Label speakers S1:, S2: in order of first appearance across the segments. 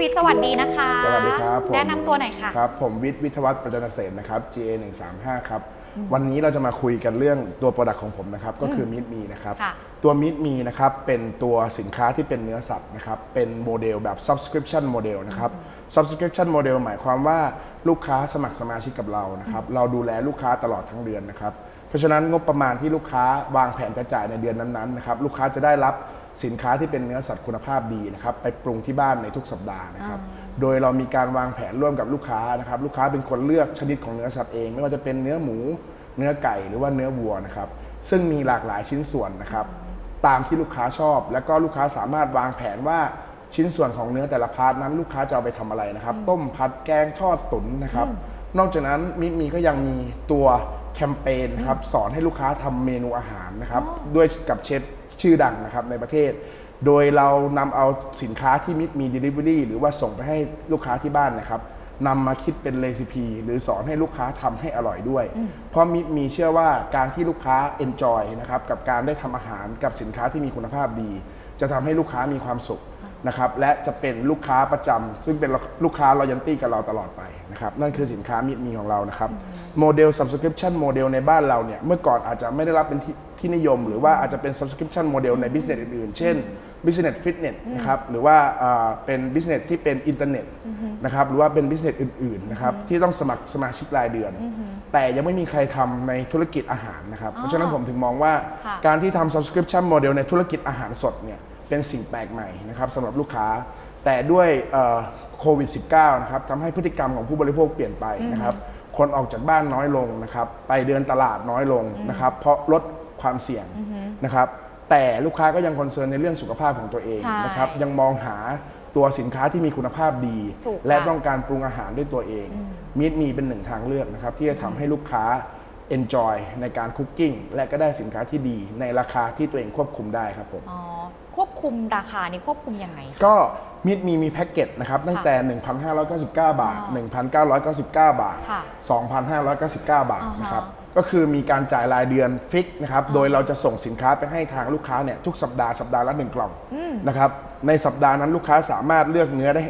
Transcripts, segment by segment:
S1: วิทย์สวัสดีนะคะ
S2: สวัสดีครับผม
S1: แนะนำตัวหน่อยค่ะ
S2: ครับผมวิทย์วิทยวัฒน์ประจันเศษนะครับ GA 135ครับวันนี้เราจะมาคุยกันเรื่องตัวโปรดักต์ของผมนะครับก็คือมิดมีนะครับ
S1: ค่ะ
S2: ตัวมิดมีนะครับเป็นตัวสินค้าที่เป็นเนื้อสัตว์นะครับเป็นโมเดลแบบ subscription model นะครับ subscription model หมายความว่าลูกค้าสมัครสมาชิกกับเรานะครับเราดูแลลูกค้าตลอดทั้งเดือนนะครับเพราะฉะนั้นงบประมาณที่ลูกค้าวางแผนจะจ่ายในเดือนนั้นๆนะครับลูกค้าจะได้รับ สินค้าที่เป็นเนื้อสัตว์คุณภาพดีนะครับไปปรุงที่บ้านในทุกสัปดาห์นะครับโดยเรามีการวางแผนร่วมกับลูกค้านะครับลูกค้าเป็นคนเลือกชนิดของเนื้อสัตว์เอง ไม่ว่าจะเป็นเนื้อหมู เนื้อไก่หรือว่าเนื้อวัวนะครับซึ่งมีหลากหลายชิ้นส่วนนะครับตามที่ลูกค้าชอบ แล้วก็ลูกค้าสามารถวางแผนว่าชิ้นส่วนของเนื้อแต่ละพาร์ทนั้นลูกค้าจะเอาไปทำอะไรนะครับ ต้มผัดแกงทอดตุ๋นนะครับ นอกจากนั้นมิมีก็ยังมีตัวแคมเปญนะครับสอนให้ลูกค้าทำเมนูอาหารนะครับด้วยกับเชฟ ชื่อดังนะครับในประเทศ โดยเรานำเอาสินค้าที่มิมี Delivery หรือว่าส่งไปให้ลูกค้าที่บ้านนะครับนำมาคิดเป็นเรซิปีหรือสอนให้ลูกค้าทำให้อร่อยด้วย เพราะมิมีเชื่อว่าการที่ลูกค้า enjoy นะครับกับการได้ทำอาหารกับสินค้าที่มีคุณภาพดี จะทำให้ลูกค้ามีความสุขนะครับและจะเป็นลูกค้าประจำซึ่งเป็นลูกค้ารอยันตี้กับเราตลอดไปนะครับนั่นคือสินค้ามิมีของเรานะครับโมเดล subscription โมเดลในบ้านเราเนี่ยเมื่อก่อนอาจจะไม่ได้รับเป็นที่ ที่นิยม หรือว่าอาจจะเป็น subscription โมเดลใน business อื่นๆ เช่น business fitness นะครับหรือว่าอ่าเป็น business ที่เป็นอินเทอร์เน็ตนะครับหรือว่าเป็น business อื่นๆนะครับที่ต้องสมัครสมาชิกรายเดือน แต่ยังไม่มีใครทำในธุรกิจอาหารนะครับเพราะฉะนั้นผมถึงมองว่า
S1: ค่ะ
S2: การที่ทำ subscription model ในธุรกิจอาหารสดเนี่ยเป็นสิ่งแปลกใหม่นะครับสำหรับลูกค้าแต่ด้วยโควิด -19 นะครับทำให้พฤติกรรมของผู้บริโภคเปลี่ยนไปนะครับคนออกจากบ้านน้อยลงนะครับไปเดินตลาดน้อยลงนะครับเพราะลด ความเสี่ยงนะครับ แต่ลูกค้าก็ยังคอนเซิร์นในเรื่องสุขภาพของตัวเอง
S1: ใช่
S2: นะครับ ยังมองหาตัวสินค้าที่มีคุณภาพดี
S1: ถูกค่ะ
S2: และต้องการปรุงอาหารด้วยตัวเองมิตมีเป็นหนึ่งทางเลือกนะครับ ที่จะทำให้ลูกค้า enjoy ในการคุกกิ้งและก็ได้สินค้าที่ดีในราคาที่ตัวเองควบคุมได้ครับผม
S1: อ๋อควบคุมราคานี่ควบคุมยังไงคะ
S2: ก็มิดมีมีแพ็กเกจนะครับตั้งแต่ 1,599 บาท 1,999 บาท
S1: ค่ะ
S2: 2,599 บาท
S1: อ่าฮะ
S2: นะครับ ก็คือมีการจ่ายรายเดือนฟิกนะครับ โดยเราจะส่งสินค้าไปให้ทางลูกค้าเนี่ยทุกสัปดาห์สัปดาห์ละหนึ่งกล่องนะครับ ในสัปดาห์นั้นลูกค้าสามารถเลือกเนื้อได้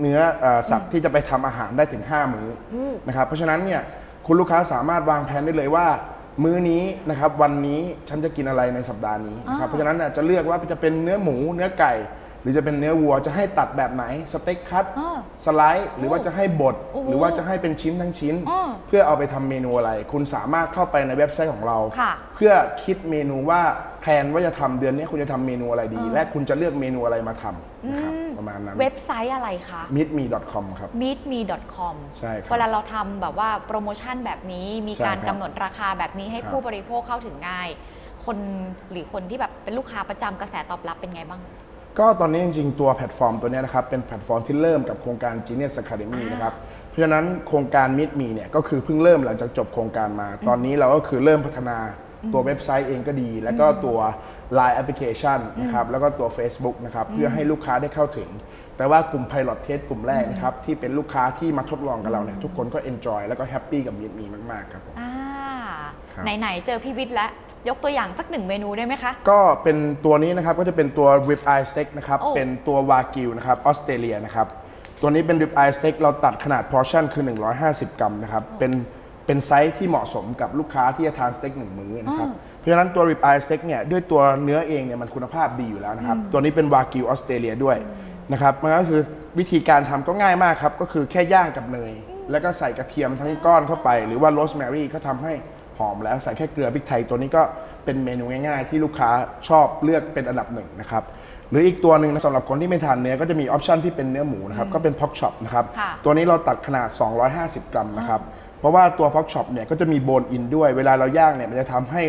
S2: เนื้อเอ่อสัตว์ที่จะไปทำอาหารได้ถึง 5 มื้ออนะครับ เพราะฉะนั้นเนี่ยคุณลูกค้าสามารถวางแผนได้เลยว่า มื้อนี้นะครับวันนี้ฉันจะกินอะไรในสัปดาห์นี้นะครับเพราะฉะนั้นเนี่ยจะเลือกว่าจะเป็นเนื้อหมูเนื้อไก่ หรือจะเป็นเนื้อวัวจะให้ตัดแบบไหนสเต็กคัต
S1: อ่า
S2: สไลด์หรือว่าจะให้บด
S1: โอ้โห
S2: หรือว่าจะให้เป็นชิ้นทั้งชิ้น
S1: อ่า
S2: เพื่อเอาไปทำเมนูอะไร คุณสามารถเข้าไปในเว็บไซต์ของเรา
S1: ค่ะ
S2: เพื่อคิดเมนูว่าแผนว่าจะทำเดือนนี้คุณจะทำเมนูอะไรดี และคุณจะเลือกเมนูอะไรมาทำนะครับประมาณนั้น
S1: เว็บไซต์อะไรคะ
S2: meetme.com ครับ
S1: meetme.com
S2: ใช่ครับ
S1: เวลาเราทำแบบว่าโปรโมชั่นแบบนี้มี
S2: ใช่
S1: การ
S2: ครับ
S1: กำหนดราคาแบบนี้ให้
S2: ครับ
S1: ผู้บริโภคเข้าถึงง่าย คนหรือคนที่แบบเป็นลูกค้าประจำกระแสตอบรับเป็นไงบ้าง
S2: ก็ตอนนี้จริงๆ ตัวแพลตฟอร์มตัวเนี้ยนะครับ เป็นแพลตฟอร์มที่เริ่มกับโครงการ Genius Academy นะครับ เพราะฉะนั้นโครงการ Meet Me เนี่ยก็คือเพิ่งเริ่มหลังจากจบโครงการมา ตอนนี้เราก็คือเริ่มพัฒนาตัวเว็บไซต์เองก็ดี แล้วก็ตัว Line Application นะครับ แล้วก็ตัว Facebook นะครับ เพื่อให้ลูกค้าได้เข้าถึง แต่ว่ากลุ่ม Pilot Test กลุ่มแรกนะครับ ที่เป็นลูกค้าที่มาทดลองกับเราเนี่ยทุกคนก็ enjoy แล้วก็แฮปปี้กับ Meet Me มากๆครับผม
S1: อ่า
S2: ครับ
S1: ไหน ๆ เจอพี่วิทย์แล้ว ยกตัวอย่างสักหนึ่งเมนูได้ไหมคะ
S2: ก็เป็นตัวนี้นะครับก็จะเป็นตัว rib eye steak นะครับ
S1: โอ้
S2: เป็นตัววากิวนะครับออสเตรเลียนะครับตัวนี้เป็น rib eye steak เราตัดขนาด portion คือ 150 กรัมนะครับเป็นเป็นไซส์ที่เหมาะสมกับลูกค้าที่จะทานสเต็กหนึ่งมื้อนะครับเพราะฉะนั้นตัว rib eye steak เนี่ยด้วยตัวเนื้อเองเนี่ยมันคุณภาพดีอยู่แล้วนะครับตัวนี้เป็นวากิวออสเตรเลียด้วยนะครับมันก็คือวิธีการทำก็ง่ายมากครับก็คือแค่ย่างกับเนยแล้วก็ใส่กระเทียมทั้งก้อนเข้าไป หรือว่าโรสแมรี่ก็ทำให้ หอมแล้วใส่แค่เกลือพริกไทยตัวนี้ก็เป็นเมนูง่ายๆ ที่ลูกค้าชอบเลือกเป็นอันดับหนึ่งนะครับหรืออีกตัวหนึ่งนะสำหรับคนที่ไม่ทานเนื้อก็จะมีออปชันที่เป็นเนื้อหมูนะครับก็เป็นพ็อกช็อปนะครับ
S1: ค่ะ
S2: ตัวนี้เราตัดขนาด 250 กรัมนะครับเพราะว่าตัวพ็อกช็อปเนี่ยก็จะมีโบนอินด้วยเวลาเราย่างเนี่ยมันจะทำให้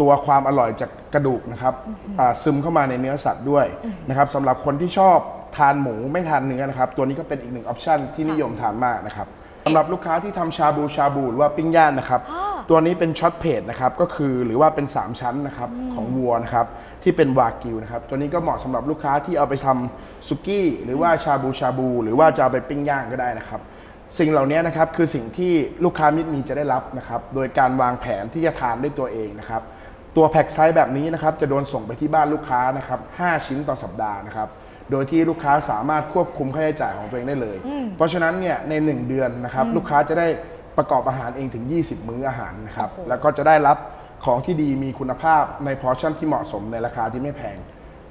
S2: ตัวความอร่อยจากกระดูกนะครับอ่าซึมเข้ามาในเนื้อสัตว์ด้วยนะครับสำหรับคนที่ชอบทานหมูไม่ทานเนื้อนะครับ ตัวนี้ก็เป็นอีกหนึ่งออปชันที่นิยมทานมากนะครับสำหรับลูกค้าที่ทำชาบูชาบูหรือว่าปิ้งย่างนะครับ
S1: อ่า
S2: ตัวนี้เป็นช็อตเพจนะครับก็คือหรือว่าเป็น 3 ชั้นนะครับของวัวนะครับที่เป็นวากิวนะครับตัวนี้ก็เหมาะสำหรับลูกค้าที่เอาไปทำสุกี้ หรือว่าชาบูชาบู หรือว่าจะเอาไปปิ้งย่างก็ได้นะครับ สิ่งเหล่านี้นะครับคือสิ่งที่ลูกค้ามิตรมีจะได้รับนะครับโดยการวางแผนที่จะทานด้วยตัวเองนะครับ ตัวแพ็กไซส์แบบนี้นะครับจะโดนส่งไปที่บ้านลูกค้านะครับ5ชิ้นต่อสัปดาห์นะครับโดยที่ลูกค้าสามารถควบคุมค่าใช้จ่ายของตัวเองได้เลย เพราะฉะนั้นเนี่ยใน 1 เดือนนะครับลูกค้าจะได้ประกอบอาหารเองถึง 20 มื้ออาหารนะครับ
S1: โอ้โห
S2: แล้วก็จะได้รับของที่ดีมีคุณภาพในพอร์ชั่นที่เหมาะสมในราคาที่ไม่แพง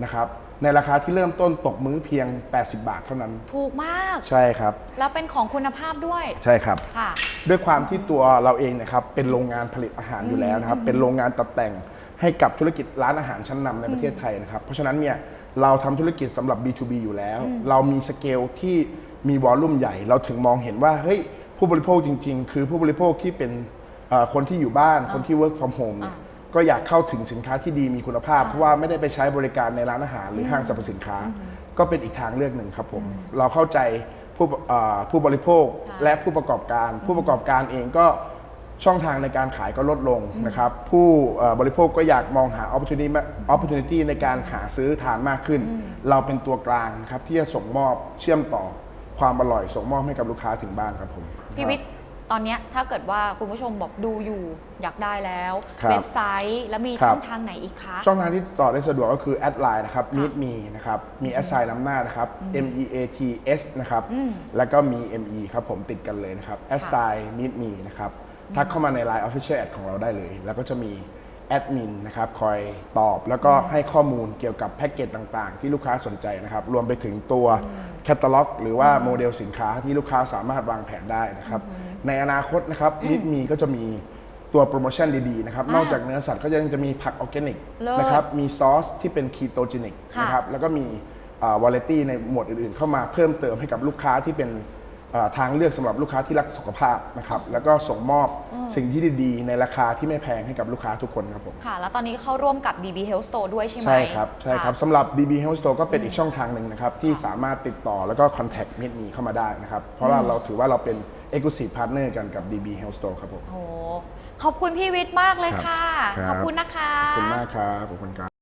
S2: นะครับในราคาที่เริ่มต้นตกมื้อเพียง 80 บาทเท่านั้น
S1: ถูกมาก
S2: ใช่ครับ
S1: แล้วเป็นของคุณภาพด้วย
S2: ใช่ครับ
S1: ค่ะ
S2: ด้วยความที่ตัวเราเองเนะครับเป็นโรงงานผลิตอาหารอยู่แล้วนะครับ เป็นโรงงานตัดแต่งให้กับธุรกิจร้านอาหารชั้นนำในประเทศไทยนะครับ เพราะฉะนั้นเนี่ยเราทำธุรกิจสำหรับ B2B อยู่แล้ว เรามีสเกลที่มีวอลลุ่มใหญ่ เราถึงมองเห็นว่าเฮ้ยผู้บริโภคจริง ๆ คือผู้บริโภคที่เป็นเอ่อคนที่อยู่บ้านคนที่ work from home เนี่ย ก็อยากเข้าถึงสินค้าที่ดีมีคุณภาพ เพราะว่าไม่ได้ไปใช้บริการในร้านอาหาร หรือห้างสรรพสินค้า ก็เป็นอีกทางเลือกหนึ่งครับผมเราเข้าใจผู้เอ่อผู้บริโภค
S1: ใช่
S2: และผู้ประกอบการ ผู้ประกอบการเองก็ช่องทางในการขายก็ลดลงนะครับ ผู้เอ่อบริโภคก็อยากมองหา opportunity มา opportunity ในการหาซื้อทานมากขึ้น เราเป็นตัวกลางนะครับที่จะส่งมอบเชื่อมต่อความอร่อยส่งมอบให้กับลูกค้าถึงบ้านครับผม
S1: พี่วิทย์ ตอนเนี้ยถ้าเกิดว่าคุณผู้ชมบอกดูอยู่อยากได้แล้ว
S2: ครับ
S1: เว็บไซต์แล้วมี
S2: ครับ
S1: ช่องทางไหนอีกคะ
S2: ช่องทางที่ติดต่อได้สะดวกก็คือแอดไลน์นะครับ meet me นะครับ มีแอดไซน์นำหน้านะครับ m e a t s นะครับแล้วก็มี m e ครับผมติดกันเลยนะครับแอดไซน์ meet me นะครับ ทักเข้ามาใน Line Official Ad ของเราได้เลย แล้วก็จะมี แอดมินนะครับคอยตอบแล้วก็ให้ข้อมูลเกี่ยวกับแพ็กเกจต่างๆ ที่ลูกค้าสนใจนะครับ รวมไปถึงตัวแคตตาล็อก หรือว่าโมเดลสินค้าที่ลูกค้าสามารถวางแผนได้นะครับ ในอนาคตนะครับมิดมีก็จะมีตัวโปรโมชั่นดีๆนะครับ
S1: อ่าน
S2: อกจากเนื้อสัตว์ก็ยังจะมีผักออร์แกนิก
S1: เลิศ
S2: นะครับ มีซอสที่เป็นคีโตจินิก
S1: ค่ะ
S2: นะครับ แล้วก็มีวาเลตี้ในหมวดอื่นๆ เข้ามาเพิ่มเติมให้กับลูกค้าที่เป็นเอ่อ ทางเลือกสำหรับลูกค้าที่รักสุขภาพนะครับแล้วก็ส่งมอบสิ่งที่ดีๆ ในราคาที่ไม่แพงให้กับลูกค้าทุกคนครับผม
S1: ค่ะแล้วตอนนี้เข้าร่วมกับ DB Health Store ด้วยใช่ไหม
S2: ใช่ครับใช่ครับะสำหรับ DB Health Store ก็เป็นอีกช่องทางหนึ่งนะครับที่สามารถติดต่อแล้วก็ contact มิดมีเข้ามาได้นะครับเพราะว่าเราถือว่าเราเป็น exclusive partner กันกับ DB Health Store ครับผม
S1: โอ้ขอบคุณพี่วิทย์มากเลยค่ะ
S2: ครับ
S1: ขอบคุณนะคะ
S2: ขอบคุณมากครับขอบคุณครับ